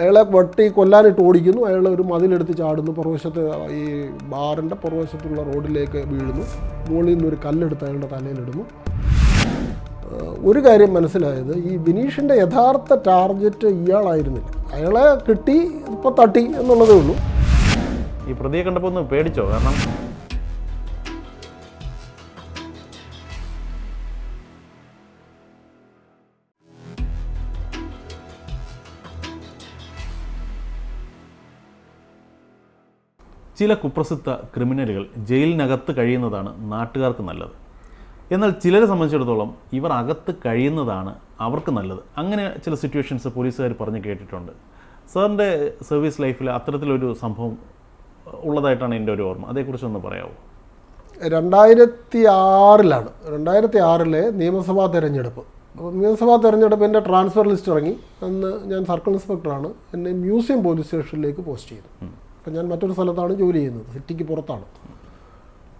അയാളെ വട്ടി കൊല്ലാനിട്ട് ഓടിക്കുന്നു. അയാൾ ഒരു മതിലെടുത്ത് ചാടുന്നു. പുറവശത്ത് ഈ ബാറിന്റെ പുറവശത്തുള്ള റോഡിലേക്ക് വീഴുന്നു. മുകളിൽ നിന്ന് ഒരു കല്ലെടുത്ത് അയാളുടെ തലയിലിടുന്നു. ഒരു കാര്യം മനസ്സിലായത് ഈ ബിനീഷിന്റെ യഥാർത്ഥ ടാർഗറ്റ് ഇയാളായിരുന്നില്ല. അയാളെ കിട്ടി ഇപ്പോൾ തട്ടി എന്നുള്ളതേ ഉള്ളൂ. ഈ പ്രതിയെ കണ്ടപ്പോൾ ഒന്ന് പേടിച്ചോ? കാരണം ചില കുപ്രസിദ്ധ ക്രിമിനലുകൾ ജയിലിനകത്ത് കഴിയുന്നതാണ് നാട്ടുകാർക്ക് നല്ലത്. എന്നാൽ ചിലരെ സംബന്ധിച്ചിടത്തോളം ഇവർ അകത്ത് കഴിയുന്നതാണ് അവർക്ക് നല്ലത്. അങ്ങനെ ചില സിറ്റുവേഷൻസ് പോലീസുകാർ പറഞ്ഞ് കേട്ടിട്ടുണ്ട്. സാറിന്റെ സർവീസ് ലൈഫിൽ അത്തരത്തിലൊരു സംഭവം ഉള്ളതായിട്ടാണ് എന്റെ ഒരു ഓർമ്മ. അതേക്കുറിച്ചൊന്ന് പറയാമോ രണ്ടായിരത്തി ആറിലാണ് രണ്ടായിരത്തി ആറിലെ നിയമസഭാ തെരഞ്ഞെടുപ്പ്. അപ്പോൾ നിയമസഭാ തെരഞ്ഞെടുപ്പിന്റെ ട്രാൻസ്ഫർ ലിസ്റ്റ് ഇറങ്ങി. അന്ന് ഞാൻ സർക്കിൾ ഇൻസ്പെക്ടറാണ്. എന്നെ മ്യൂസിയം പോലീസ് സ്റ്റേഷനിലേക്ക് പോസ്റ്റ് ചെയ്തു. അപ്പം ഞാൻ മറ്റൊരു സ്ഥലത്താണ് ജോലി ചെയ്യുന്നത് സിറ്റിക്ക് പുറത്താണ്.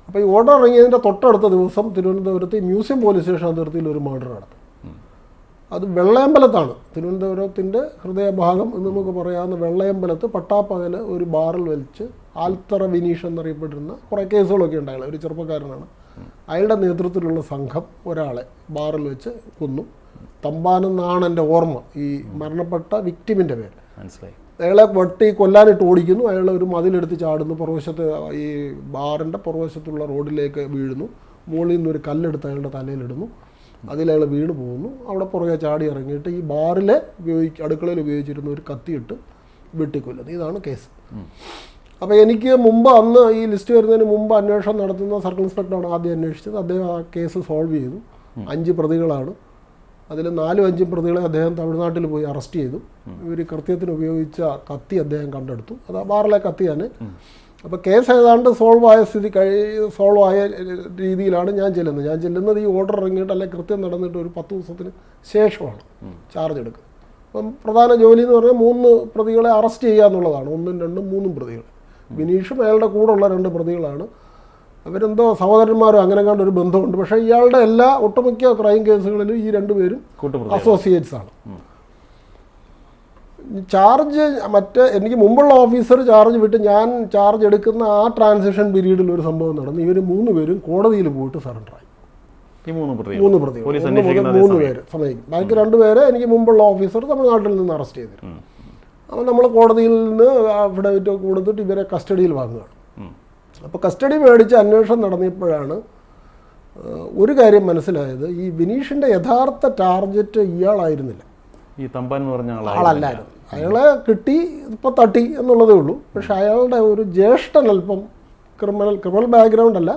അപ്പോൾ ഈ ഓർഡർ ഇറങ്ങിയതിന്റെ തൊട്ടടുത്ത ദിവസം തിരുവനന്തപുരത്ത് മ്യൂസിയം പോലീസ് സ്റ്റേഷൻ അതിർത്തിയിൽ ഒരു മർഡർ നടന്നു. അത് വെള്ളയമ്പലത്താണ്. തിരുവനന്തപുരത്തിന്റെ ഹൃദയഭാഗം എന്ന് നമുക്ക് പറയാവുന്ന വെള്ളയമ്പലത്ത് പട്ടാപ്പകൽ ഒരു ബാറിൽ വലിച്ച് ആൽത്തറ വിനീഷ് എന്നറിയപ്പെട്ടിരുന്ന കുറേ കേസുകളൊക്കെ ഉണ്ട് അയാൾ ഒരു ചെറുപ്പക്കാരനാണ്. അയാളുടെ നേതൃത്വത്തിലുള്ള സംഘം ഒരാളെ ബാറിൽ വെച്ച് കൊന്നു. തമ്പാനെന്നാണ് എന്റെ ഓർമ്മ. ഈ മരണപ്പെട്ട വിക്ടിമിന്റെ പേര്. മനസ്സിലായി. അയാളെ വെട്ടി കൊല്ലാനിട്ട് ഓടിക്കുന്നു. അയാൾ ഒരു മതിലെടുത്ത് ചാടുന്നു. പുറവശത്ത് ഈ ബാറിന്റെ പുറവശത്തുള്ള റോഡിലേക്ക് വീഴുന്നു. മുകളിൽ നിന്ന് ഒരു കല്ലെടുത്ത് അയാളുടെ തലയിലിടുന്നു. അതിലയാൾ വീണ് പോകുന്നു. അവിടെ പുറകെ ചാടി ഇറങ്ങിയിട്ട് ഈ ബാറിൽ ഉപയോഗിക്ക അടുക്കളയിൽ ഉപയോഗിച്ചിരുന്ന ഒരു കത്തിയിട്ട് വെട്ടിക്കൊല്ലുന്നു. ഇതാണ് കേസ്. അപ്പോൾ എനിക്ക് മുമ്പ് അന്ന് ഈ ലിസ്റ്റ് വരുന്നതിന് മുമ്പ് അന്വേഷണം നടത്തുന്ന സർക്കിൾ ഇൻസ്പെക്ടറാണ് ആദ്യം അന്വേഷിച്ചത്. അദ്ദേഹം ആ കേസ് സോൾവ് ചെയ്തു. അഞ്ച് പ്രതികളാണ്. അതിൽ നാലും അഞ്ചും പ്രതികളെ അദ്ദേഹം തമിഴ്നാട്ടിൽ പോയി അറസ്റ്റ് ചെയ്തു. ഇവർ കൃത്യത്തിന് ഉപയോഗിച്ച കത്തി അദ്ദേഹം കണ്ടെടുത്തു. അത് ബാറിലെ കത്തിയാണ്. അപ്പോൾ കേസ് ഏതാണ്ട് സോൾവ് ആയ സ്ഥിതി കഴി സോൾവ് ആയ രീതിയിലാണ് ഞാൻ ചെല്ലുന്നത്. ഞാൻ ചെല്ലുന്നത് ഈ ഓർഡർ ഇറങ്ങിയിട്ട് അല്ലെങ്കിൽ കൃത്യം നടന്നിട്ട് ഒരു പത്ത് ദിവസത്തിന് ശേഷമാണ് ചാർജ് എടുക്കുന്നത്. അപ്പം പ്രധാന ജോലി എന്ന് പറഞ്ഞാൽ മൂന്ന് പ്രതികളെ അറസ്റ്റ് ചെയ്യുക എന്നുള്ളതാണ്. ഒന്നും രണ്ടും മൂന്നും പ്രതികൾ ബിനീഷും അയാളുടെ കൂടെ ഉള്ള രണ്ട് പ്രതികളാണ്. അവരെന്തോ സഹോദരന്മാരോ അങ്ങനെ കണ്ട ഒരു ബന്ധമുണ്ട്. പക്ഷേ ഇയാളുടെ എല്ലാ ഒട്ടുമിക്ക ക്രൈം കേസുകളിലും ഈ രണ്ടുപേരും അസോസിയേറ്റ്സ് ആണ്. ചാർജ് മറ്റേ എനിക്ക് മുമ്പുള്ള ഓഫീസർ ചാർജ് വിട്ട് ഞാൻ ചാർജ് എടുക്കുന്ന ആ ട്രാൻസിഷൻ പീരീഡിൽ ഒരു സംഭവം നടന്നു. ഇവർ മൂന്ന് പേരും കോടതിയിൽ പോയിട്ട് സറണ്ടർ ആയി. ഈ മൂന്ന് പ്രതി മൂന്ന് പേര് സമയം. ബാക്കി രണ്ടുപേരെ എനിക്ക് മുമ്പുള്ള ഓഫീസർ തമിഴ്നാട്ടിൽ നിന്ന് അറസ്റ്റ് ചെയ്തിരുന്നു. അപ്പോൾ നമ്മൾ കോടതിയിൽ നിന്ന് അഫിഡവിറ്റ് കൊടുത്തിട്ട് ഇവരെ കസ്റ്റഡിയിൽ വാങ്ങുകയാണ്. അപ്പോൾ കസ്റ്റഡി മേടിച്ച് അന്വേഷണം നടന്നപ്പോഴാണ് ഒരു കാര്യം മനസ്സിലായത്. ഈ ബിനീഷിന്റെ യഥാർത്ഥ ടാർഗറ്റ് ഇയാളായിരുന്നില്ല. ഈ തമ്പാൻ എന്ന് പറഞ്ഞ ആളല്ലായിരുന്നു. അയാളെ കിട്ടി ഇപ്പോൾ തട്ടി എന്നുള്ളതേ ഉള്ളൂ. പക്ഷെ അയാളുടെ ഒരു ജ്യേഷ്ഠൻ അല്പം ക്രിമിനൽ ക്രിമിനൽ ബാക്ക്ഗ്രൗണ്ട് അല്ല.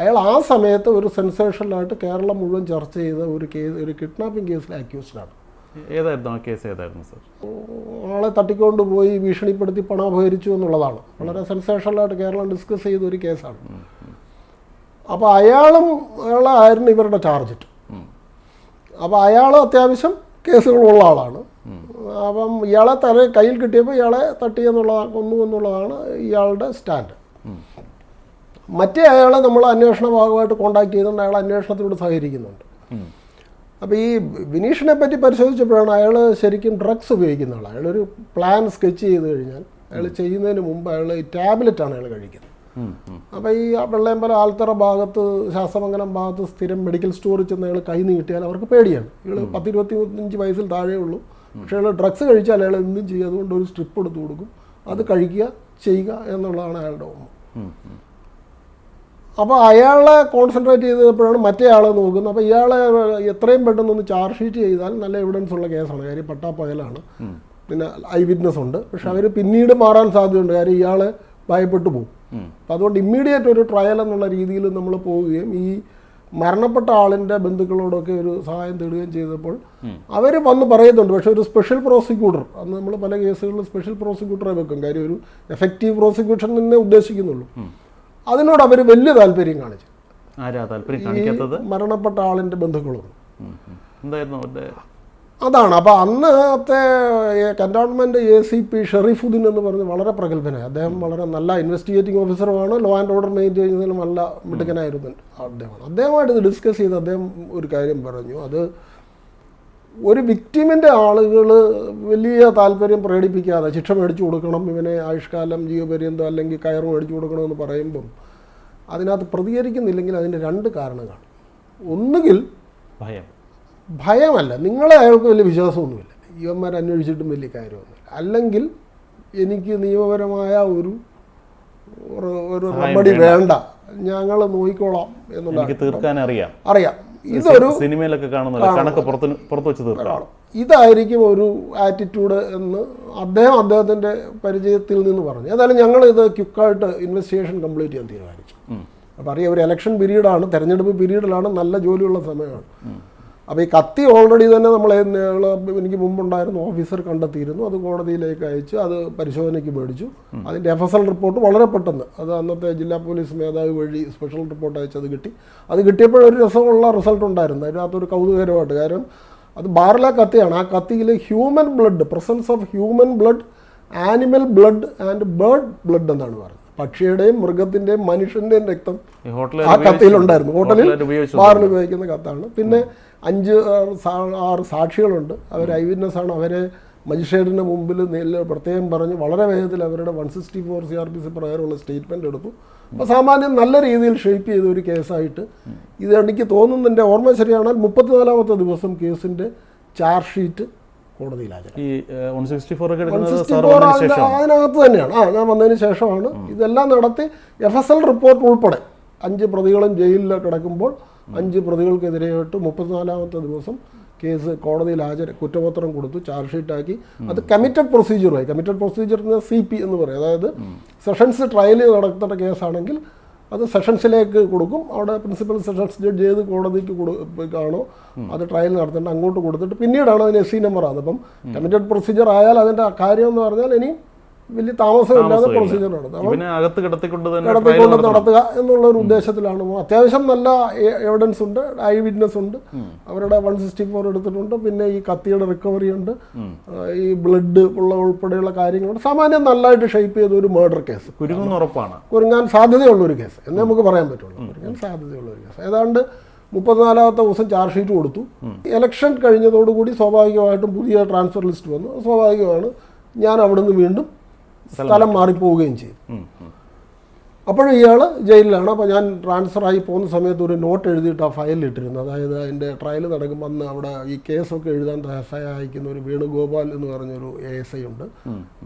അയാൾ ആ സമയത്ത് ഒരു സെൻസേഷനിലായിട്ട് കേരളം മുഴുവൻ ചർച്ച ചെയ്ത ഒരു കേസ് ഒരു കിഡ്നാപ്പിംഗ് കേസിലെ അക്യൂസ്ഡാണ് ഏതായിരുന്നു ആ കേസ് ഏതായിരുന്നു സർ? ആളെ തട്ടിക്കൊണ്ട് പോയി ഭീഷണിപ്പെടുത്തി പണം അപഹരിച്ചു എന്നുള്ളതാണ്. വളരെ സെൻസേഷണലായിട്ട് കേരളം ഡിസ്കസ് ചെയ്ത ഒരു കേസാണ്. അപ്പോൾ അയാളും അയാളായിരുന്നു ഇവരുടെ ചാർജറ്റ് അപ്പോൾ അയാൾ അത്യാവശ്യം കേസുകളുള്ള ആളാണ്. അപ്പം ഇയാളെ തല കയ്യിൽ കിട്ടിയപ്പോൾ ഇയാളെ തട്ടി എന്നുള്ളതാണ് കൊന്നു എന്നുള്ളതാണ് ഇയാളുടെ സ്റ്റാൻഡ് മറ്റേ അയാളെ നമ്മൾ അന്വേഷണ ഭാഗമായിട്ട് കോണ്ടാക്ട് ചെയ്യുന്നുണ്ട് അയാൾ അന്വേഷണത്തിനോട് സഹകരിക്കുന്നുണ്ട്. അപ്പോൾ ഈ വിനീഷിനെ പറ്റി പരിശോധിച്ചപ്പോഴാണ് അയാൾ ശരിക്കും ഡ്രഗ്സ് ഉപയോഗിക്കുന്ന ആളാണ് അയാളൊരു പ്ലാൻ സ്കെച്ച് ചെയ്ത് കഴിഞ്ഞാൽ അയാൾ ചെയ്യുന്നതിന് മുമ്പ് അയാൾ ഈ ടാബ്ലറ്റാണ് അയാൾ കഴിക്കുന്നത്. അപ്പോൾ ഈ വെള്ളയമ്പലം ആൽത്തറ ഭാഗത്ത് ശാസ്ത്രമംഗലം ഭാഗത്ത് സ്ഥിരം മെഡിക്കൽ സ്റ്റോറിൽ ചെന്ന് അയാൾ കൈ നീട്ടിയാൽ അവർക്ക് പേടിയാണ്. ഇയാൾ പത്തിരുപത്തി അഞ്ച് വയസ്സിൽ താഴെ ഉള്ളൂ. പക്ഷേ അയാൾ ഡ്രഗ്സ് കഴിച്ചാൽ അയാൾ എന്തും ചെയ്യും. അതുകൊണ്ട് ഒരു സ്ട്രിപ്പ് എടുത്ത് കൊടുക്കും. അത് കഴിക്കുക ചെയ്യുക എന്നുള്ളതാണ് അയാളുടെ ഓർമ്മ. അപ്പോൾ അയാളെ കോൺസെൻട്രേറ്റ് ചെയ്തപ്പോഴാണ് മറ്റേ ആളെ നോക്കുന്നത്. അപ്പോൾ ഇയാളെ എത്രയും പെട്ടെന്ന് ഒന്ന് ചാർജ് ഷീറ്റ് ചെയ്താൽ നല്ല എവിഡൻസ് ഉള്ള കേസാണ് കാര്യം പട്ടാപ്പകലാണ് പിന്നെ ഐ വിറ്റ്നസ് ഉണ്ട്. പക്ഷെ അവർ പിന്നീട് മാറാൻ സാധ്യതയുണ്ട്. കാര്യം ഇയാൾ ഭയപ്പെട്ടു പോകും അപ്പം അതുകൊണ്ട് ഇമ്മീഡിയറ്റ് ഒരു ട്രയൽ എന്നുള്ള രീതിയിൽ നമ്മൾ പോവുകയും ഈ മരണപ്പെട്ട ആളിന്റെ ബന്ധുക്കളോടൊക്കെ ഒരു സഹായം തേടുകയും ചെയ്തപ്പോൾ അവർ വന്ന് പറയുന്നുണ്ട്. പക്ഷെ ഒരു സ്പെഷ്യൽ പ്രോസിക്യൂട്ടർ അന്ന് നമ്മൾ പല കേസുകളിലും സ്പെഷ്യൽ പ്രോസിക്യൂട്ടറെ വെക്കും. കാര്യം ഒരു എഫക്റ്റീവ് പ്രോസിക്യൂഷൻ തന്നെ ഉദ്ദേശിക്കുന്നുള്ളൂ. അതിനോട് അവർ വലിയ താല്പര്യം കാണിച്ചു. മരണപ്പെട്ട ആളിന്റെ ബന്ധുക്കളും. അതാണ്. അപ്പോൾ അന്നത്തെ cantonment A C P Sherifuddeen എന്ന് പറഞ്ഞ് വളരെ പ്രഗത്ഭനായി. അദ്ദേഹം വളരെ നല്ല ഇൻവെസ്റ്റിഗേറ്റിംഗ് ഓഫീസറുമാണ് ലോ ആൻഡ് ഓർഡർ മെയിന്റെയിൻ ചെയ്യുന്നതിലും നല്ല മിടുക്കനായിരുന്നു അദ്ദേഹമാണ്. അദ്ദേഹമായിട്ട് ഇത് ഡിസ്കസ് ചെയ്ത് അദ്ദേഹം ഒരു കാര്യം പറഞ്ഞു. അത് ഒരു വിക്ടിമിന്റെ ആളുകൾ വലിയ താല്പര്യം പ്രകടിപ്പിക്കാതെ ശിക്ഷ മേടിച്ചു കൊടുക്കണം ഇവനെ ആയുഷ്കാലം ജീവപര്യന്തം അല്ലെങ്കിൽ കയറ് മേടിച്ചു കൊടുക്കണമെന്ന് പറയുമ്പം അതിനകത്ത് പ്രതികരിക്കുന്നില്ലെങ്കിൽ അതിന്റെ രണ്ട് കാരണങ്ങൾ. ഒന്നുകിൽ ഭയം. ഭയമല്ല. നിങ്ങളെ അയാൾക്ക് വലിയ വിശ്വാസമൊന്നുമില്ല. ഇവന്മാർ അന്വേഷിച്ചിട്ടും വലിയ കാര്യമൊന്നുമില്ല. അല്ലെങ്കിൽ എനിക്ക് നിയമപരമായ ഒരു ഒരു- റെമഡി വേണ്ട. ഞങ്ങൾ നോക്കിക്കോളാം എന്നുള്ള എനിക്ക് തീർക്കാൻ അറിയാം. അറിയാം. ഇതൊരു സിനിമയിലൊക്കെ കാണുന്നില്ല കണക്ക് പുറത്ത് പുറത്ത് വെച്ച് തീർക്കാം ഇതായിരിക്കും ഒരു ആറ്റിറ്റ്യൂഡ് എന്ന് അദ്ദേഹം അദ്ദേഹത്തിന്റെ പരിചയത്തിൽ നിന്ന് പറഞ്ഞു. ഏതായാലും ഞങ്ങൾ ഇത് ക്യുക്കായിട്ട് ഇൻവെസ്റ്റിഗേഷൻ കംപ്ലീറ്റ് ചെയ്യാൻ തീരുമാനിച്ചു. അപ്പോൾ അറിയാം ഒരു ഇലക്ഷൻ പീരീഡാണ് തെരഞ്ഞെടുപ്പ് പീരീഡിലാണ് നല്ല ജോലിയുള്ള സമയമാണ്. അപ്പോൾ ഈ കത്തി ഓൾറെഡി തന്നെ നമ്മൾ എനിക്ക് മുമ്പുണ്ടായിരുന്നു ഓഫീസർ കണ്ടെത്തിയിരുന്നു. അത് കോടതിയിലേക്ക് അയച്ച്. അത് പരിശോധനയ്ക്ക് മേടിച്ചു. അതിന്റെ എഫ് എസ് എൽ റിപ്പോർട്ട് വളരെ പെട്ടെന്ന്. അത് അന്നത്തെ ജില്ലാ പോലീസ് മേധാവി വഴി സ്പെഷ്യൽ റിപ്പോർട്ട് അയച്ച് അത് കിട്ടി. അത് കിട്ടിയപ്പോഴൊരു രസമുള്ള റിസൾട്ട് ഉണ്ടായിരുന്നു. അതിനകത്തൊരു കൗതുകകരമായിട്ട്. കാരണം അത് ബാറിലെ കത്തിയാണ്. ആ കത്തിയിൽ human blood presence of human blood animal blood and bird blood എന്നാണ് പറയുന്നത്. പക്ഷിയുടെയും മൃഗത്തിന്റെയും മനുഷ്യന്റെയും രക്തം ആ കത്തിയിലുണ്ടായിരുന്നു. ഹോട്ടലിൽ ബാറിൽ ഉപയോഗിക്കുന്ന കത്താണ്. പിന്നെ അഞ്ച് ആറ് സാക്ഷികളുണ്ട്. അവർ ഐ വിറ്റ്നസ് ആണ് അവരെ മജിസ്ട്രേറ്റിന് മുമ്പിൽ നെല്ല് പ്രത്യേകം പറഞ്ഞ് വളരെ വേഗത്തിൽ അവരുടെ one sixty four C R P C പ്രകാരമുള്ള സ്റ്റേറ്റ്മെന്റ് എടുത്തു. അപ്പോൾ സാമാന്യം നല്ല രീതിയിൽ ഷേപ്പ് ചെയ്ത ഒരു കേസായിട്ട് ഇത് എനിക്ക് തോന്നുന്നു എന്റെ ഓർമ്മ ശരിയാണെങ്കിൽ മുപ്പത്തിനാലാമത്തെ ദിവസം കേസിന്റെ ചാർജ് ഷീറ്റ് കോടതിയിൽ ഈ വൺ സിക്സ്റ്റി ഫോർ ഒക്കെ എടുക്കുന്നത് 164 സാർ വന്നതിന് അതിനകത്ത് തന്നെയാണ്. ആ ഞാൻ വന്നതിന് ശേഷമാണ്. ഇതെല്ലാം നടത്തി എഫ് എസ് എൽ റിപ്പോർട്ട് ഉൾപ്പെടെ അഞ്ച് പ്രതികളും ജയിലിൽ കിടക്കുമ്പോൾ അഞ്ച് പ്രതികൾക്കെതിരെയായിട്ട് മുപ്പത്തിനാലാമത്തെ ദിവസം കേസ് കോടതിയിൽ ഹാജർ കുറ്റപത്രം കൊടുത്തു ചാർജ് ഷീറ്റാക്കി അത് കമ്മിറ്റഡ് പ്രൊസീജിയറായി കമ്മിറ്റഡ് പ്രൊസീജിയർ സി പി എന്ന് പറയും. അതായത് സെഷൻസ് ട്രയൽ നടത്തേണ്ട കേസാണെങ്കിൽ അത് സെഷൻസിലേക്ക് കൊടുക്കും. അവിടെ പ്രിൻസിപ്പൽ സെഷൻസ് ജഡ്ജ് ചെയ്ത് കോടതിക്ക് കൊടുക്കാണോ കാണോ അത് ട്രയൽ നടത്തേണ്ട അങ്ങോട്ട് കൊടുത്തിട്ട് പിന്നീടാണ് അതിന് എസ് സി നമ്പർ ആകുന്നത് അപ്പം കമ്മിറ്റഡ് പ്രൊസീജിയർ ആയാൽ അതിന്റെ കാര്യം എന്ന് പറഞ്ഞാൽ ഇനി വലിയ താമസമില്ലാതെ പ്രൊസീജിയർ അകത്ത് കിടത്തിക്കൊണ്ട് നടത്തുക എന്നുള്ള ഒരു ഉദ്ദേശത്തിലാണ്. അത്യാവശ്യം നല്ല എവിഡൻസ് ഉണ്ട് ഐ വിറ്റ്നസ് ഉണ്ട്. അവരുടെ വൺ സിക്സ്റ്റി ഫോർ എടുത്തിട്ടുണ്ട്. പിന്നെ ഈ കത്തിയുടെ റിക്കവറി ഉണ്ട്. ഈ ബ്ലഡ് ഉള്ള ഉൾപ്പെടെയുള്ള കാര്യങ്ങളുണ്ട്. സാമാന്യം നല്ലതായിട്ട് ഷേപ്പ് ചെയ്ത ഒരു മർഡർ കേസ് ഉറപ്പാണ്. കുരുങ്ങാൻ സാധ്യതയുള്ള ഒരു കേസ് എന്നെ നമുക്ക് പറയാൻ പറ്റുള്ളൂ. കുരുങ്ങാൻ സാധ്യതയുള്ള ഒരു കേസ് ഏതാണ്ട് മുപ്പത്തിനാലാമത്തെ ദിവസം ചാർജ് ഷീറ്റ് കൊടുത്തു. ഇലക്ഷൻ കഴിഞ്ഞതോടുകൂടി സ്വാഭാവികമായിട്ടും പുതിയ ട്രാൻസ്ഫർ ലിസ്റ്റ് വന്നു. സ്വാഭാവികമാണ് ഞാൻ അവിടുന്ന് വീണ്ടും സ്ഥലം മാറിപ്പോവുകയും ചെയ്തു. അപ്പോഴും ഇയാൾ ജയിലിലാണ്. അപ്പോൾ ഞാൻ ട്രാൻസ്ഫർ ആയി പോകുന്ന സമയത്ത് ഒരു നോട്ട് എഴുതിയിട്ട് ആ ഫയലിൽ ഇട്ടിരുന്നു അതായത് അതിന്റെ ട്രയൽ നടക്കുമ്പോൾ അന്ന് അവിടെ ഈ കേസൊക്കെ എഴുതാൻ സഹായിക്കുന്ന ഒരു വേണുഗോപാൽ എന്ന് പറഞ്ഞൊരു എ എസ് ഐ ഉണ്ട്.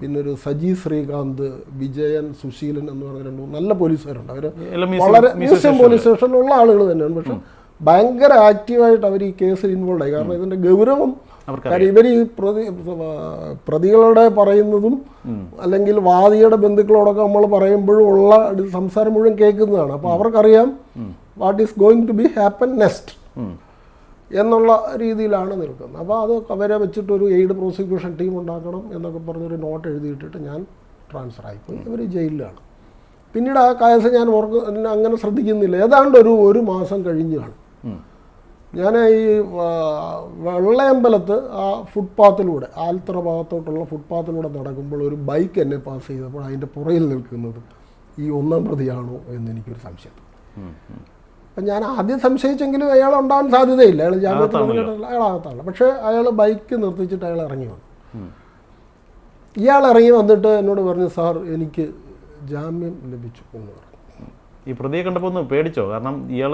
പിന്നെ ഒരു സജി ശ്രീകാന്ത് വിജയൻ സുശീലൻ എന്ന് പറഞ്ഞ രണ്ട് നല്ല പോലീസുകാരുണ്ട്. അവർ വളരെ മ്യൂസിയം പോലീസ് സ്റ്റേഷനിലുള്ള ആളുകൾ തന്നെയാണ്. പക്ഷെ ഭയങ്കര ആക്റ്റീവായിട്ട് അവർ ഈ കേസിൽ ഇൻവോൾവ് ആയി. കാരണം ഇതിന്റെ ഗൗരവം കാര്യം ഇവർ ഈ പ്രതി പ്രതികളുടെ പറയുന്നതും അല്ലെങ്കിൽ വാദിയുടെ ബന്ധുക്കളോടൊക്കെ നമ്മൾ പറയുമ്പോഴും ഉള്ള സംസാരം മുഴുവൻ കേൾക്കുന്നതാണ്. അപ്പോൾ അവർക്കറിയാം what is going to be happen next എന്നുള്ള രീതിയിലാണ് നിൽക്കുന്നത്. അപ്പോൾ അത് അവരെ വെച്ചിട്ടൊരു എയ്ഡ് പ്രോസിക്യൂഷൻ ടീം ഉണ്ടാക്കണം എന്നൊക്കെ പറഞ്ഞൊരു നോട്ട് എഴുതിയിട്ടിട്ട് ഞാൻ ട്രാൻസ്ഫർ ആയിപ്പോയി ഇവർ ജയിലിലാണ്. പിന്നീട് ആ കേസ് ഞാൻ ഓർക്ക് അങ്ങനെ ശ്രദ്ധിക്കുന്നില്ല. ഏതാണ്ട് ഒരു ഒരു മാസം കഴിഞ്ഞാണ്. കാണും. ഞാൻ ഈ വെള്ളയമ്പലത്ത് ആ ഫുട്പാത്തിലൂടെ ആൽത്തറ ഭാഗത്തോട്ടുള്ള ഫുട്പാത്തിലൂടെ നടക്കുമ്പോൾ ഒരു ബൈക്ക് എന്നെ പാസ് ചെയ്തപ്പോൾ അതിന്റെ പുറയിൽ നിൽക്കുന്നത് ഈ ഒന്നാം പ്രതിയാണോ എന്ന് എനിക്കൊരു സംശയം. അപ്പം ഞാൻ ആദ്യം സംശയിച്ചെങ്കിലും അയാൾ ഉണ്ടാവാൻ സാധ്യതയില്ല. അയാൾ ജാമ്യത്തിൽ അയാളാകത്താണ് പക്ഷേ അയാൾ ബൈക്ക് നിർത്തിച്ചിട്ട് അയാൾ ഇറങ്ങി വന്നു. ഇയാൾ ഇറങ്ങി വന്നിട്ട് എന്നോട് പറഞ്ഞു സാർ എനിക്ക് ജാമ്യം ലഭിച്ചു എന്ന് പറഞ്ഞു. ഈ പ്രതിയെ കണ്ടപ്പോൾ ഒന്ന് പേടിച്ചോ? കാരണം ഇയാൾ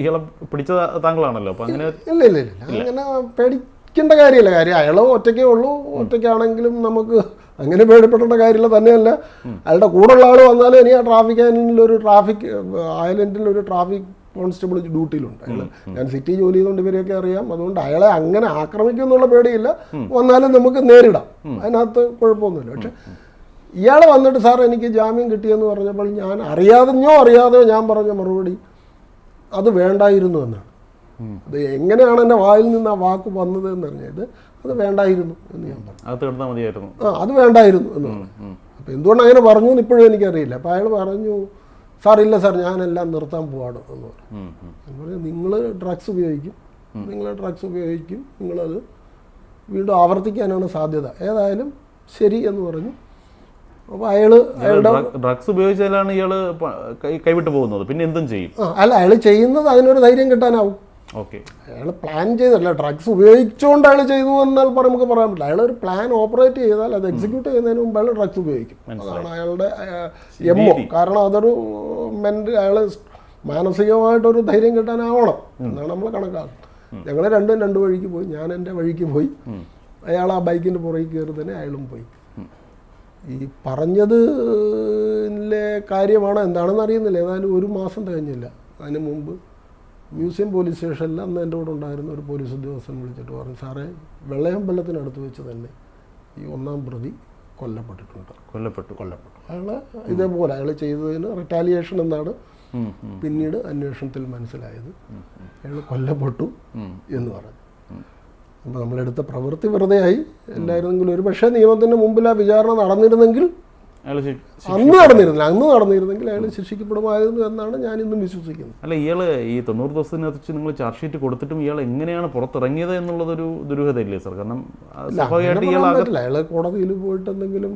ഇയാളെ പിടിച്ച താങ്കളാണല്ലോ. അപ്പൊ അങ്ങനെ ഇല്ല ഇല്ല ഇല്ല അങ്ങനെ പേടിക്കേണ്ട കാര്യമില്ല. കാര്യം അയാൾ ഒറ്റയ്ക്കേ ഉള്ളൂ. ഒറ്റയ്ക്കാണെങ്കിലും നമുക്ക് അങ്ങനെ പേടിപ്പെടേണ്ട കാര്യമില്ല. തന്നെയല്ല. അയാളുടെ കൂടെയുള്ള ആൾ വന്നാലും ഇനി ആ ട്രാഫിക് ഐലൻഡിൽ ഒരു ട്രാഫിക് ഐലൻഡിൽ ഒരു ട്രാഫിക് കോൺസ്റ്റബിൾ ഡ്യൂട്ടിയിലുണ്ട് അയാൾ ഞാൻ സിറ്റി ജോലി ചെയ്തുകൊണ്ട് ഇവരെയൊക്കെ അറിയാം. അതുകൊണ്ട് അയാളെ അങ്ങനെ ആക്രമിക്കും എന്നുള്ള പേടിയില്ല വന്നാലും നമുക്ക് നേരിടാം. അതിനകത്ത് കുഴപ്പമൊന്നുമില്ല. പക്ഷെ ഇയാൾ വന്നിട്ട് സാർ എനിക്ക് ജാമ്യം കിട്ടിയെന്ന് പറഞ്ഞപ്പോൾ ഞാൻ അറിയാതെഞ്ഞോ അറിയാതെയോ ഞാൻ പറഞ്ഞ മറുപടി അത് വേണ്ടായിരുന്നു എന്നാണ്. അത് എങ്ങനെയാണ് എന്റെ വായിൽ നിന്ന് ആ വാക്ക് വന്നത് എന്ന് പറഞ്ഞത് അത് വേണ്ടായിരുന്നു എന്ന് ഞാൻ പറഞ്ഞു. ആ അത് വേണ്ടായിരുന്നു എന്ന് പറഞ്ഞു. അപ്പം എന്തുകൊണ്ട് അങ്ങനെ പറഞ്ഞു എന്ന് ഇപ്പോഴും എനിക്കറിയില്ല. അപ്പം അയാൾ പറഞ്ഞു സാർ ഇല്ല സാർ ഞാനെല്ലാം നിർത്താൻ പോവാണ് എന്ന് പറഞ്ഞു. നിങ്ങൾ ഡ്രഗ്സ് ഉപയോഗിക്കും. നിങ്ങൾ ഡ്രഗ്സ് ഉപയോഗിക്കും. നിങ്ങളത് വീണ്ടും ആവർത്തിക്കാനാണ് സാധ്യത. ഏതായാലും ശരി എന്ന് പറഞ്ഞു. അപ്പോൾ അയാൾ അയാളുടെ ഡ്രഗ്സ് ഉപയോഗിച്ചാലാണ് ഇയാൾ കൈവിട്ട് പോകുന്നത്. പിന്നെ എന്തും ചെയ്യും. അല്ല അയാൾ ചെയ്യുന്നത് അതിനൊരു ധൈര്യം കിട്ടാനാവും. ഓക്കെ. അയാൾ പ്ലാൻ ചെയ്തല്ല ഡ്രഗ്സ് ഉപയോഗിച്ചുകൊണ്ട് അയാൾ ചെയ്തു എന്നാൽ പറ- നമുക്ക് പറയാൻ പറ്റില്ല. അയാൾ ഒരു പ്ലാൻ ഓപ്പറേറ്റ് ചെയ്താൽ അത് എക്സിക്യൂട്ട് ചെയ്യുന്നതിന് മുമ്പ് അയാൾ ഡ്രഗ്സ് ഉപയോഗിക്കും. അതാണ് അയാളുടെ എമ്മോ കാരണം അതൊരു മെന്റ് അയാൾ മാനസികമായിട്ടൊരു ധൈര്യം കിട്ടാനാവണം. എന്നാണ് നമ്മൾ കണക്കാക്കുന്നത്. ഞങ്ങൾ രണ്ടും രണ്ട് വഴിക്ക് പോയി. ഞാൻ എന്റെ വഴിക്ക് പോയി. അയാൾ ആ ബൈക്കിന്റെ പുറകിൽ കയറി തന്നെ അയാളും പോയി. ഈ പറഞ്ഞത് കാര്യമാണ് എന്താണെന്ന് അറിയുന്നില്ല. ഏതായാലും ഒരു മാസം കഴിഞ്ഞില്ല അതിന് മുമ്പ് മ്യൂസിയം പോലീസ് സ്റ്റേഷനിൽ അന്ന് എന്റെ കൂടെ ഉണ്ടായിരുന്ന ഒരു പോലീസ് ഉദ്യോഗസ്ഥൻ വിളിച്ചിട്ട് പറഞ്ഞു സാറേ വെള്ളയമ്പലത്തിനടുത്ത് വെച്ച് തന്നെ ഈ ഒന്നാം പ്രതി കൊല്ലപ്പെട്ടിട്ടുണ്ട്. കൊല്ലപ്പെട്ടു. കൊല്ലപ്പെട്ടു. അയാൾ ഇതേപോലെ അയാൾ ചെയ്തതിന് റിറ്റാലിയേഷൻ എന്നാണ് പിന്നീട് അന്വേഷണത്തിൽ മനസ്സിലായത്. അയാൾ കൊല്ലപ്പെട്ടു എന്ന് പറഞ്ഞു. അപ്പോൾ നമ്മളെടുത്ത പ്രവൃത്തി വെറുതെയായി. എല്ലായിരുന്നെങ്കിലും ഒരു പക്ഷേ നിയമത്തിന്റെ മുമ്പിൽ ആ വിചാരണ നടന്നിരുന്നെങ്കിൽ അന്ന് നടന്നിരുന്നില്ല. അന്ന് നടന്നിരുന്നെങ്കിൽ അയാൾ ശിക്ഷിക്കപ്പെടുമായിരുന്നു എന്നാണ് ഞാൻ ഇന്നും വിശ്വസിക്കുന്നത്. അല്ല ഇയാൾ ഈ തൊണ്ണൂറ് ദിവസത്തിനകത്ത് നിങ്ങൾ ചാർജ് ഷീറ്റ് കൊടുത്തിട്ടും ഇയാൾ എങ്ങനെയാണ് പുറത്തിറങ്ങിയത് എന്നുള്ളതൊരു ദുരൂഹതയില്ലേ സാർ? കാരണം സ്വാഭാവികമായിട്ട് അയാൾ കോടതിയിൽ പോയിട്ട് എന്തെങ്കിലും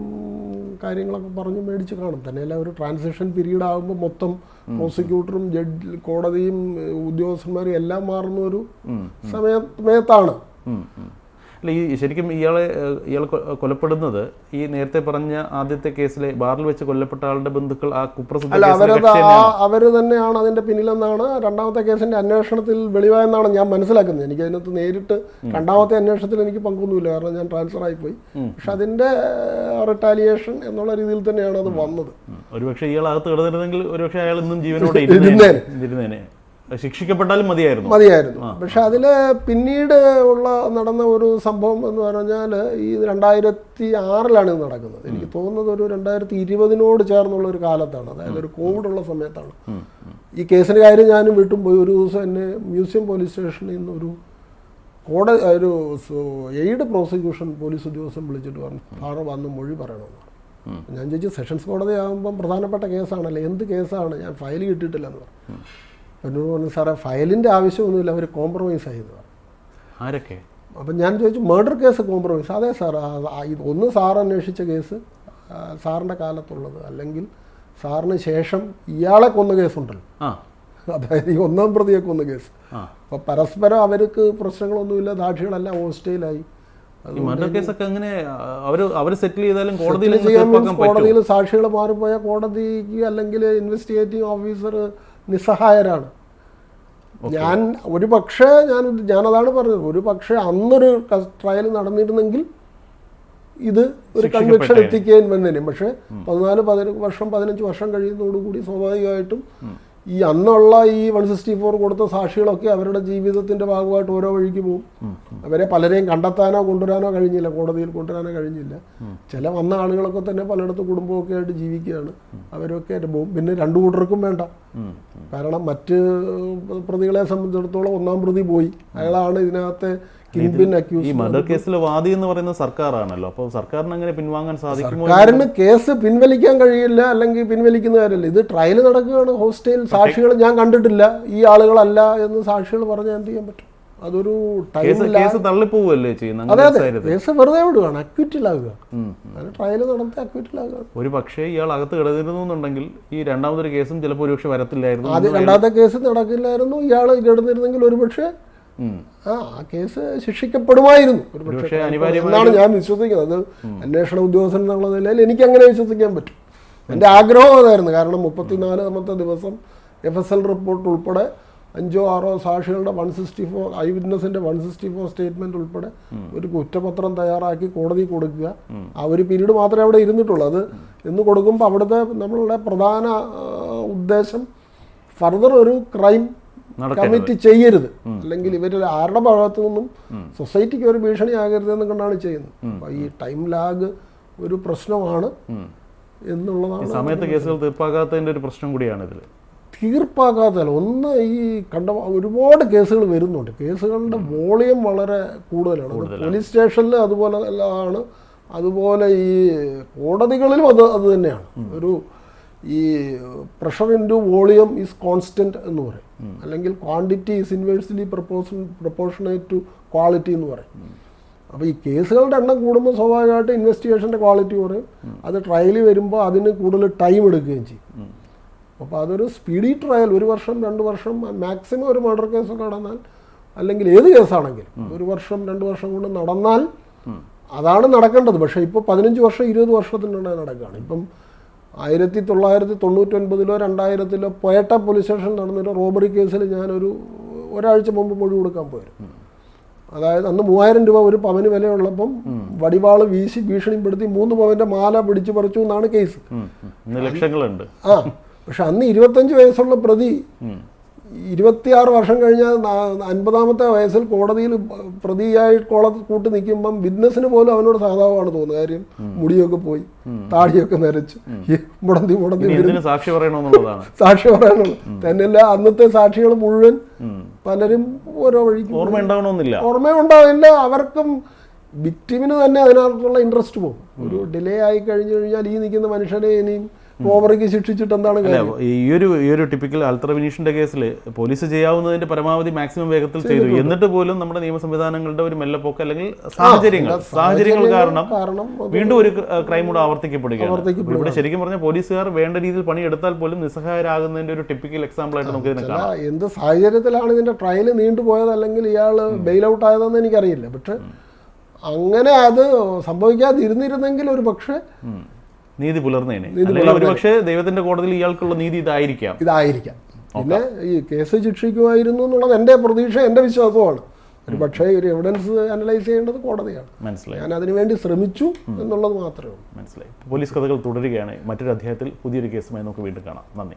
കാര്യങ്ങളൊക്കെ പറഞ്ഞ് മേടിച്ച് കാണും. തന്നെയല്ല ഒരു ട്രാൻസാക്ഷൻ പീരീഡ് ആകുമ്പോൾ മൊത്തം പ്രോസിക്യൂട്ടറും ജഡ്ജ് കോടതിയും ഉദ്യോഗസ്ഥന്മാരും എല്ലാം മാറുന്ന ഒരു സമയ സമയത്താണ് ഉം, ഉം. അല്ല ഈ ശരിക്കും ഇയാളെ ഇയാൾ കൊലപ്പെടുന്നത് ഈ നേരത്തെ പറഞ്ഞ ആദ്യത്തെ കേസിലെ ബാറിൽ വെച്ച് കൊല്ലപ്പെട്ട ആളുടെ ബന്ധുക്കൾ ആ കുപ്രസിദ്ധ അല്ല അവരത് തന്നെയാണ്. അവർ തന്നെയാണ് അതിന്റെ പിന്നിലെന്നാണ് രണ്ടാമത്തെ കേസിന്റെ അന്വേഷണത്തിൽ വെളിവായെന്നാണ് ഞാൻ മനസ്സിലാക്കുന്നത്. എനിക്ക് അതിനകത്ത് നേരിട്ട് രണ്ടാമത്തെ അന്വേഷണത്തിൽ എനിക്ക് പങ്കൊന്നുമില്ല. കാരണം ഞാൻ ട്രാൻസ്ഫർ ആയിപ്പോയി പക്ഷെ അതിന്റെ റിട്ടാലിയേഷൻ എന്നുള്ള രീതിയിൽ തന്നെയാണ് അത് വന്നത്. ഒരുപക്ഷെ ഇയാൾ അകത്ത് കിടന്നിരുന്നെങ്കിൽ ഒരുപക്ഷെ അയാൾ ഇന്നും ജീവനോടെ ഇരുന്നേനെ. ശിക്ഷിക്കപ്പെട്ടാലും മതിയായിരുന്നു. മതിയായിരുന്നു. പക്ഷെ അതിൽ പിന്നീട് ഉള്ള നടന്ന ഒരു സംഭവം എന്ന് പറഞ്ഞാൽ ഈ രണ്ടായിരത്തി ആറിലാണ് ഇത് നടക്കുന്നത്. എനിക്ക് തോന്നുന്നത് ഒരു രണ്ടായിരത്തി ഇരുപതിനോട് ചേർന്നുള്ള ഒരു കാലത്താണ്. അതായത് ഒരു കോവിഡ് ഉള്ള സമയത്താണ് ഈ കേസിന്റെ കാര്യം ഞാനും വീട്ടും പോയി. ഒരു ദിവസം എന്നെ മ്യൂസിയം പോലീസ് സ്റ്റേഷനിൽ നിന്ന് ഒരു കോടതി ഒരു എയ്ഡ് പ്രോസിക്യൂഷൻ പോലീസ് ഉദ്യോഗസ്ഥൻ വിളിച്ചിട്ട് പറഞ്ഞു സാറ് വന്ന് മൊഴി പറയണമെന്ന് ഞാൻ ചോദിച്ചു സെഷൻസ് കോടതി ആകുമ്പം പ്രധാനപ്പെട്ട കേസാണല്ലോ? എന്ത് കേസാണ്? ഞാൻ ഫയൽ കിട്ടിയിട്ടില്ലെന്ന് പറഞ്ഞു. എന്നോട് പറഞ്ഞു സാറേ ഫയലിന്റെ ആവശ്യമൊന്നുമില്ല അവർ കോംപ്രമൈസ് ആയിരുന്നു ആരൊക്കെ? അപ്പം ഞാൻ ചോദിച്ചു മർഡർ കേസ് കോംപ്രമൈസ് അതെ സാർ ഇത് ഒന്ന് സാർ അന്വേഷിച്ച കേസ് സാറിന്റെ കാലത്തുള്ളത്. അല്ലെങ്കിൽ സാറിന് ശേഷം ഇയാളെ കൊന്ന കേസുണ്ടല്ലോ. അതായത് ഈ ഒന്നാം പ്രതിയെ കൊന്ന കേസ്. ആ. അപ്പോൾ പരസ്പരം അവർക്ക് പ്രശ്നങ്ങളൊന്നുമില്ല ദാക്ഷികളെല്ലാം ഹോസ്റ്റയിലായി. കേസൊക്കെ അങ്ങനെ അവർ അവർ സെറ്റിൽ ചെയ്താലും കോടതിയിൽ കോടതിയിൽ സാക്ഷികൾ മാറിപ്പോയാൽ കോടതിക്ക് അല്ലെങ്കിൽ ഇൻവെസ്റ്റിഗേറ്റീവ് ഓഫീസർ നിസ്സഹായരാണ്. ഞാൻ ഒരു പക്ഷേ ഞാൻ ഞാനതാണ് പറഞ്ഞത്. ഒരു പക്ഷേ അന്നൊരു ട്രയൽ നടന്നിരുന്നെങ്കിൽ ഇത് ഒരു കൺവിക്ഷൻ എത്തിക്കാൻ വന്നേനെ പക്ഷേ പതിനാല് പതിനഞ്ച് വർഷം പതിനഞ്ച് വർഷം കഴിയുന്നതോടുകൂടി സ്വാഭാവികമായിട്ടും ഈ അന്നുള്ള ഈ വൺ സിക്സ്റ്റി ഫോർ കൊടുത്ത സാക്ഷികളൊക്കെ അവരുടെ ജീവിതത്തിന്റെ ഭാഗമായിട്ട് ഓരോ വഴിക്ക് പോകും. അവരെ പലരെയും കണ്ടെത്താനോ കൊണ്ടുവരാനോ കഴിഞ്ഞില്ല. കോടതിയിൽ കൊണ്ടുവരാനോ കഴിഞ്ഞില്ല. ചില വന്ന ആളുകളൊക്കെ തന്നെ പലയിടത്തും കുടുംബമൊക്കെ ആയിട്ട് ജീവിക്കുകയാണ്. അവരൊക്കെ ആയിട്ട് പോകും. പിന്നെ രണ്ടു കൂട്ടർക്കും വേണ്ട. കാരണം മറ്റ് പ്രതികളെ സംബന്ധിച്ചിടത്തോളം ഒന്നാം പ്രതി പോയി. അയാളാണ് ഇതിനകത്തെ ഈ മർഡർ കേസിൽ വാദി എന്ന് പറയുന്നത് സർക്കാരാണല്ലോ. അപ്പോൾ സർക്കാരിന് അങ്ങനെ പിൻവാങ്ങാൻ സാധിക്കുമോ സർക്കാരിന് കേസ് പിൻവലിക്കാൻ കഴിയില്ല അല്ലെങ്കിൽ പിൻവലിക്കുന്ന കാര്യമില്ല. ഇത് ട്രയൽ നടക്കുകയാണ്. ഹോസ്റ്റയിൽ സാക്ഷികൾ ഞാൻ കണ്ടിട്ടില്ല. ഈ ആളുകളല്ല എന്ന് സാക്ഷികൾ പറഞ്ഞാൽ എന്ത് ചെയ്യാൻ പറ്റും? അതൊരു കേസ് തള്ളിപ്പോവല്ലേ ചെയ്യുന്നത്. കേസ് വെറുതെ വിടുകയാണ് അക്വിറ്റിലാകുക ഉം. ട്രയൽ നടത്തി അക്വിറ്റിലാകുക ഒരു പക്ഷേ ഇയാൾ അകത്ത് കിടന്നിരുന്നു എന്നുണ്ടെങ്കിൽ ഈ രണ്ടാമതൊരു കേസും ചിലപ്പോൾ ഒരുപക്ഷെ വരത്തില്ലായിരുന്നു രണ്ടാമത്തെ കേസ് നടക്കില്ലായിരുന്നു. ഇയാൾ കിടന്നിരുന്നെങ്കിൽ ഒരുപക്ഷെ. ആ ആ കേസ് ശിക്ഷിക്കപ്പെടുമായിരുന്നു. ഒരു പക്ഷേ എന്നാണ് ഞാൻ വിശ്വസിക്കുന്നത്. അത് അന്വേഷണ ഉദ്യോഗസ്ഥൻ എന്നുള്ള നിലയിൽ എനിക്ക് അങ്ങനെ വിശ്വസിക്കാൻ പറ്റും. എന്റെ ആഗ്രഹം അതായിരുന്നു. കാരണം മുപ്പത്തിനാലാമത്തെ ദിവസം എഫ് എസ് എൽ റിപ്പോർട്ട് ഉൾപ്പെടെ അഞ്ചോ ആറോ സാക്ഷികളുടെ വൺ സിക്സ്റ്റി ഫോർ ഐ വിറ്റ്നസിന്റെ വൺ സിക്സ്റ്റി ഫോർ സ്റ്റേറ്റ്മെന്റ് ഉൾപ്പെടെ ഒരു കുറ്റപത്രം തയ്യാറാക്കി കോടതി കൊടുക്കുക. ആ ഒരു പീരീഡ് മാത്രമേ അവിടെ ഇരുന്നിട്ടുള്ളൂ. അത് എന്ന് കൊടുക്കുമ്പോൾ അവിടുത്തെ നമ്മളുടെ പ്രധാന ഉദ്ദേശം ഫർദർ ഒരു ക്രൈം. കമ്മിറ്റ് ചെയ്യരുത്. അല്ലെങ്കിൽ ഇവർ ആരുടെ ഭാഗത്തു നിന്നും സൊസൈറ്റിക്ക് ഒരു ഭീഷണി ആകരുത് എന്ന് കണ്ടാണ് ചെയ്യുന്നത്. അപ്പൊ ഈ ടൈം ലാഗ് ഒരു പ്രശ്നമാണ് എന്നുള്ളതാണ് സമയത്ത് കേസുകൾ തീർപ്പാക്കാത്തതിന്റെ ഒരു പ്രശ്നം കൂടിയാണ് ഇതിൽ തീർപ്പാക്കാത്തല്ല ഒന്ന് ഈ കണ്ട ഒരുപാട് കേസുകൾ വരുന്നുണ്ട്. കേസുകളുടെ വോളിയം വളരെ കൂടുതലാണ്. പോലീസ് സ്റ്റേഷനിൽ അതുപോലെ ആണ്. അതുപോലെ ഈ കോടതികളിലും അത് അത് തന്നെയാണ്. ഒരു ഈ pressure into volume is constant എന്ന് പറയും. അല്ലെങ്കിൽ quantity is inversely proportion proportionate to quality എന്ന് പറയും. അപ്പോൾ ഈ കേസുകളുടെ എണ്ണം കൂടുമ്പോൾ സ്വാഭാവികമായിട്ട് ഇൻവെസ്റ്റിഗേഷന്റെ ക്വാളിറ്റി കുറയും. അത് ട്രയൽ വരുമ്പോൾ അതിന് കൂടുതൽ ടൈം എടുക്കുകയും ചെയ്യും. അപ്പോൾ അതൊരു സ്പീഡി ട്രയൽ ഒരു വർഷം രണ്ട് വർഷം മാക്സിമം ഒരു മർഡർ കേസ് നടന്നാൽ അല്ലെങ്കിൽ ഏത് കേസാണെങ്കിലും ഒരു വർഷം രണ്ട് വർഷം കൊണ്ട് നടന്നാൽ അതാണ് നടക്കേണ്ടത്. പക്ഷേ ഇപ്പോൾ പതിനഞ്ച് വർഷം ഇരുപത് വർഷത്തിനുണ്ടായി നടക്കുകയാണ്. ഇപ്പം ആയിരത്തി തൊള്ളായിരത്തി തൊണ്ണൂറ്റൊൻപതിലോ രണ്ടായിരത്തിലോ പോയട്ട പോലീസ് സ്റ്റേഷനിൽ നടന്നൊരു റോബറി കേസിൽ ഞാനൊരു ഒരാഴ്ച മുമ്പ് മൊഴി കൊടുക്കാൻ പോയിരുന്നു. അതായത് അന്ന് മൂവായിരം രൂപ ഒരു പവന് വിലയുള്ളപ്പം വടിവാൾ വീശി ഭീഷണിപ്പെടുത്തി മൂന്ന് പവന്റെ മാല പിടിച്ചു പറിച്ചു എന്നാണ് കേസ് ലക്ഷങ്ങളുണ്ട്. ആ പക്ഷെ അന്ന് ഇരുപത്തഞ്ച് വയസ്സുള്ള പ്രതി ഇരുപത്തിയാറ് വർഷം കഴിഞ്ഞ അൻപതാമത്തെ വയസ്സിൽ കോടതിയിൽ പ്രതിയായി കോടതി കൂട്ടി നിൽക്കുമ്പം ബിസിനസ്സിന് പോലും അവനോട് സാധാവാണ് തോന്നുന്നത്. കാര്യം മുടിയൊക്കെ പോയി താടിയൊക്കെ നരച്ചു. മുടന്തി മുടന്തി സാക്ഷി പറയണമെന്നുള്ളതാണ്. സാക്ഷി പറയാനുള്ളൂ തന്നെയല്ല അന്നത്തെ സാക്ഷികൾ മുഴുവൻ പലരും ഓരോ വഴിക്ക് ഓർമ്മ ഉണ്ടാവണമെന്നില്ല ഓർമ്മയുണ്ടാവില്ല. അവർക്കും വിക്ടിമിന് തന്നെ അതിനകത്തുള്ള ഇൻട്രസ്റ്റ് പോകും. ഒരു ഡിലേ ആയി കഴിഞ്ഞു കഴിഞ്ഞാൽ ഈ നിൽക്കുന്ന മനുഷ്യനെ ഇനിയും ഓവറയ്ക്ക് ശിക്ഷിച്ചിട്ട് എന്താണ് ഈ ഒരു ഈ ഒരു ടിപ്പിക്കൽ അൾട്ര വിനീഷിന്റെ കേസിൽ പോലീസ് ചെയ്യാവുന്നതിന്റെ പരമാവധി മാക്സിമം വേഗത്തിൽ ചെയ്തു. എന്നിട്ട് പോലും നമ്മുടെ നിയമ സംവിധാനങ്ങളുടെ ഒരു മെല്ലപ്പോക്ക് അല്ലെങ്കിൽ സാഹചര്യങ്ങൾ സാഹചര്യങ്ങൾ കാരണം വീണ്ടും ഒരു ക്രൈം കൂടെ ആവർത്തിക്കപ്പെടുകയാണ്. ഇവിടെ ശരിക്കും പറഞ്ഞാൽ പോലീസുകാർ വേണ്ട രീതിയിൽ പണിയെടുത്താൽ പോലും നിസ്സഹായരാകുന്നതിന്റെ ഒരു ടിപ്പിക്കൽ എക്സാമ്പിൾ ആയിട്ട് നമുക്ക് ഇതിനെ കാണാം. എന്ത് സാഹചര്യത്തിലാണ് ഇതിന്റെ ട്രയൽ നീണ്ടുപോയത് അല്ലെങ്കിൽ ഇയാൾ ബെയിൽ ഔട്ട് ആയതെന്ന് എനിക്കറിയില്ല. പക്ഷെ അങ്ങനെ അത് സംഭവിക്കാതിരുന്നിരുന്നെങ്കിൽ ഒരു പക്ഷേ. നീതി പുലർന്നേനെ. പക്ഷേ ഒരുപക്ഷെ ദൈവത്തിന്റെ കോടതിയിൽ ഇയാൾക്കുള്ള നീതി ഇതായിരിക്കാം. ഇതായിരിക്കാം. പിന്നെ ഈ കേസ് ശിക്ഷിക്കുമായിരുന്നു എന്നുള്ളത് എന്റെ പ്രതീക്ഷ എന്റെ വിശ്വാസമാണ്. ഒരു പക്ഷേ ഒരു എവിഡൻസ് അനലൈസ് ചെയ്യേണ്ടത് കോടതിയാണ്. മനസ്സിലായി. ഞാൻ അതിനുവേണ്ടി ശ്രമിച്ചു എന്നുള്ളത് മാത്രമേ ഉള്ളൂ. മനസ്സിലായി. പോലീസ് കഥകൾ തുടരുകയാണ്. മറ്റൊരു അധ്യായത്തിൽ പുതിയൊരു കേസുമായി നമുക്ക് വീണ്ടും കാണാം. നന്ദി.